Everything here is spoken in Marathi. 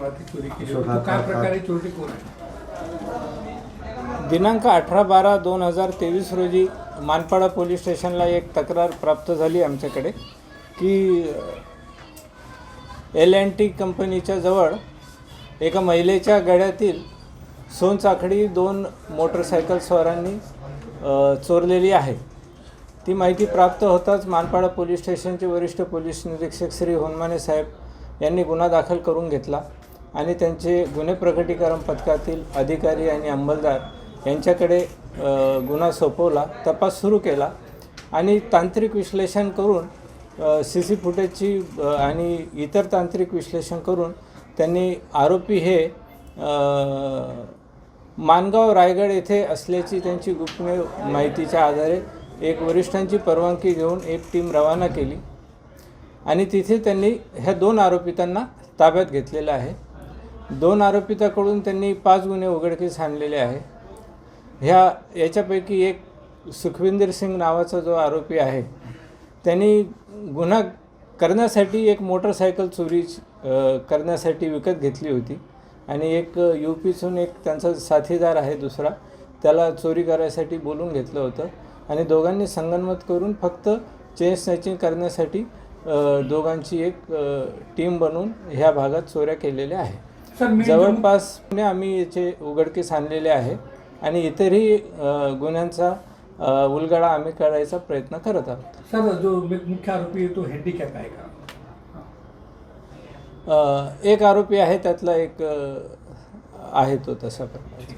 इमारती चोरी केली होती. तो काय प्रकारे चोरी कोण आहे दिनांक अठरा बारा दोन हजार तेवीस रोजी मानपाडा पोलीस स्टेशनला एक तक्रार प्राप्त झाली आमच्याकडे की एल अँड टी कंपनीच्या जवळ एका महिलेच्या गळ्यातील सोनचाकडी दोन मोटरसायकल स्वारांनी अ, चोरलेली आहे. ती माहिती प्राप्त होताच मानपाडा पोलीस स्टेशनचे वरिष्ठ पोलीस निरीक्षक श्री होनमाने साहेब यांनी गुन्हा दाखल करून घेतला. आणि त्यांचे गुन्हे प्रकटीकरण पथकातील अधिकारी आणि अंमलदार यांच्याकडे गुन्हा सोपवला तपास सुरू केला आणि तांत्रिक विश्लेषण करून सी सी फुटेजची आणि इतर तांत्रिक विश्लेषण करून त्यांनी आरोपी हे मानगाव रायगड येथे असल्याची त्यांची गुप्तमेय माहितीच्या आधारे एक वरिष्ठांची परवानगी घेऊन एक टीम रवाना केली. आणि तिथे त्यांनी ह्या दोन आरोपितांना ताब्यात घेतलेलं आहे. दोन आरोपिताकडून त्यांनी पाच गुन्हे उघडकीस आणलेले आहे. ह्या याच्यापैकी एक सुखविंदर सिंग नावाचा जो आरोपी आहे त्यांनी गुन्हा करण्यासाठी एक मोटरसायकल चोरी करण्यासाठी विकत घेतली होती. आणि एक यू पीसून एक त्यांचा साथीदार आहे दुसरा त्याला चोरी करायसाठी बोलून घेतलं होतं. आणि दोघांनी संगनमत करून फक्त चेन स्नॅचिंग करण्यासाठी दोघांची एक टीम बनवून ह्या भागात चोऱ्या केलेल्या आहे जवळपास आम्ही याचे उघडकीस आणलेले आहे आणि इतरही गुन्ह्यांचा उलगडा आम्ही काढायचा प्रयत्न करत आहोत. सर जो मुख्य आरोपी तो हँडिकॅप आहे का? एक आरोपी आहे त्यातला एक आहे तो तसा प्रकार